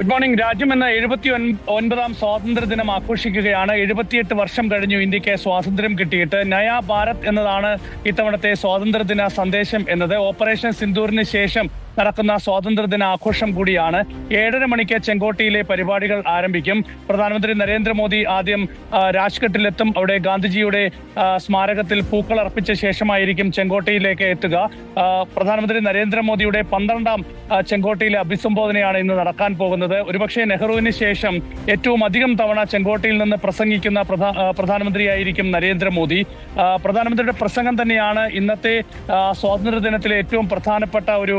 Good morning രാജ്യം എന്ന എഴുപത്തി ഒൻപതാം സ്വാതന്ത്ര്യ ദിനം ആഘോഷിക്കുകയാണ്. എഴുപത്തിയെട്ട് വർഷം കഴിഞ്ഞു ഇന്ത്യയ്ക്ക് സ്വാതന്ത്ര്യം കിട്ടിയിട്ട്. നയാ ഭാരത് എന്നതാണ് ഇത്തവണത്തെ സ്വാതന്ത്ര്യദിന സന്ദേശം എന്നത്. ഓപ്പറേഷൻ സിന്ദൂറിന് ശേഷം നടക്കുന്ന സ്വാതന്ത്ര്യദിന ആഘോഷം കൂടിയാണ്. ഏഴര മണിക്ക് ചെങ്കോട്ടയിലെ പരിപാടികൾ ആരംഭിക്കും. പ്രധാനമന്ത്രി നരേന്ദ്രമോദി ആദ്യം രാജ്ഘട്ടിലെത്തും. അവിടെ ഗാന്ധിജിയുടെ സ്മാരകത്തിൽ പൂക്കൾ അർപ്പിച്ച ശേഷമായിരിക്കും ചെങ്കോട്ടയിലേക്ക് എത്തുക. പ്രധാനമന്ത്രി നരേന്ദ്രമോദിയുടെ പന്ത്രണ്ടാം ചെങ്കോട്ടയിലെ അഭിസംബോധനയാണ് ഇന്ന് നടക്കാൻ പോകുന്നത്. ഒരുപക്ഷെ നെഹ്റുവിന് ശേഷം ഏറ്റവും അധികം തവണ ചെങ്കോട്ടയിൽ നിന്ന് പ്രസംഗിക്കുന്ന പ്രധാനമന്ത്രിയായിരിക്കും നരേന്ദ്രമോദി. പ്രധാനമന്ത്രിയുടെ പ്രസംഗം തന്നെയാണ് ഇന്നത്തെ സ്വാതന്ത്ര്യ ദിനത്തിലെ ഏറ്റവും പ്രധാനപ്പെട്ട ഒരു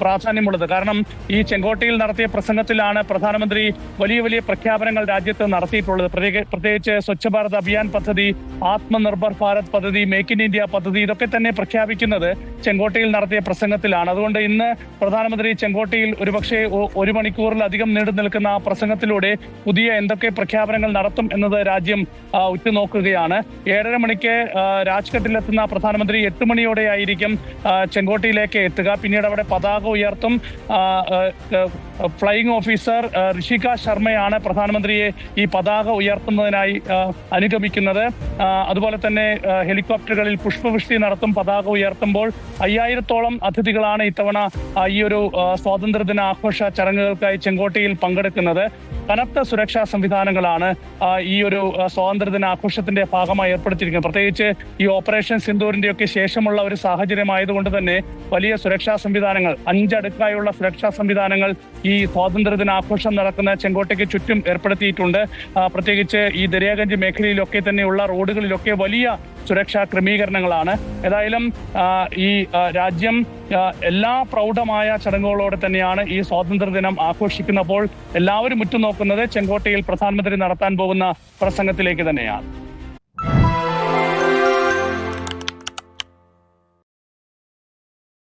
പ്രാധാന്യമുള്ളത്. കാരണം ഈ ചെങ്കോട്ടയിൽ നടത്തിയ പ്രസംഗത്തിലാണ് പ്രധാനമന്ത്രി വലിയ വലിയ പ്രഖ്യാപനങ്ങൾ രാജ്യത്ത് നടത്തിയിട്ടുള്ളത്. പ്രത്യേകിച്ച് സ്വച്ഛ ഭാരത് അഭിയാൻ പദ്ധതി ആത്മനിർഭർ ഭാരത് പദ്ധതി മേക്ക് ഇൻ ഇന്ത്യ പദ്ധതി ഇതൊക്കെ തന്നെ പ്രഖ്യാപിക്കുന്നത് ചെങ്കോട്ടയിൽ നടത്തിയ പ്രസംഗത്തിലാണ്. അതുകൊണ്ട് ഇന്ന് പ്രധാനമന്ത്രി ചെങ്കോട്ടയിൽ ഒരുപക്ഷെ ഒരു മണിക്കൂറിലധികം നീണ്ടു നിൽക്കുന്ന ആ പ്രസംഗത്തിലൂടെ പുതിയ എന്തൊക്കെ പ്രഖ്യാപനങ്ങൾ നടത്തും എന്നത് രാജ്യം ഉറ്റുനോക്കുകയാണ്. ഏഴര മണിക്ക് രാജ്ഘട്ടിലെത്തുന്ന പ്രധാനമന്ത്രി എട്ട് മണിയോടെ ആയിരിക്കും ചെങ്കോട്ടയിലേക്ക് എത്തുക. പിന്നീട് അവിടെ പതാക ഉയർത്തും ഫ്ലൈയിങ് ഓഫീസർ ഋഷിക ശർമ്മയാണ് പ്രധാനമന്ത്രിയെ ഈ പതാക ഉയർത്തുന്നതിനായി അനുഗമിക്കുന്നത്. അതുപോലെ തന്നെ ഹെലികോപ്റ്ററുകളിൽ പുഷ്പവൃഷ്ടി നടത്തും പതാക ഉയർത്തുമ്പോൾ അയ്യായിരത്തോളം അതിഥികളാണ് ഇത്തവണ ഈ ഒരു സ്വാതന്ത്ര്യദിന ആഘോഷ ചടങ്ങുകൾക്കായി ചെങ്കോട്ടയിൽ പങ്കെടുക്കുന്നത്. കനത്ത സുരക്ഷാ സംവിധാനങ്ങളാണ് ഈ ഒരു സ്വാതന്ത്ര്യദിന ആഘോഷത്തിന്റെ ഭാഗമായി ഏർപ്പെടുത്തിയിരിക്കുന്നത്. പ്രത്യേകിച്ച് ഈ ഓപ്പറേഷൻ സിന്ദൂരിന്റെയൊക്കെ ശേഷമുള്ള ഒരു സാഹചര്യമായതുകൊണ്ട് തന്നെ വലിയ സുരക്ഷാ സംവിധാനങ്ങൾ അഞ്ചടുക്കായുള്ള സുരക്ഷാ സംവിധാനങ്ങൾ സ്വാതന്ത്ര്യദിന ആഘോഷം നടക്കുന്ന ചെങ്കോട്ടയ്ക്ക് ചുറ്റും ഏർപ്പെടുത്തിയിട്ടുണ്ട്. പ്രത്യേകിച്ച് ഈ ദരിയാഗഞ്ച് മേഖലയിലൊക്കെ തന്നെയുള്ള റോഡുകളിലൊക്കെ വലിയ സുരക്ഷാ ക്രമീകരണങ്ങളാണ്. ഏതായാലും ഈ രാജ്യം എല്ലാ പ്രൗഢമായ ചടങ്ങുകളോടെ തന്നെയാണ് ഈ സ്വാതന്ത്ര്യദിനം ആഘോഷിക്കുന്നപ്പോൾ എല്ലാവരും ഉറ്റുനോക്കുന്നത് ചെങ്കോട്ടയിൽ പ്രധാനമന്ത്രി നടത്താൻ പോകുന്ന പ്രസംഗത്തിലേക്ക് തന്നെയാണ്.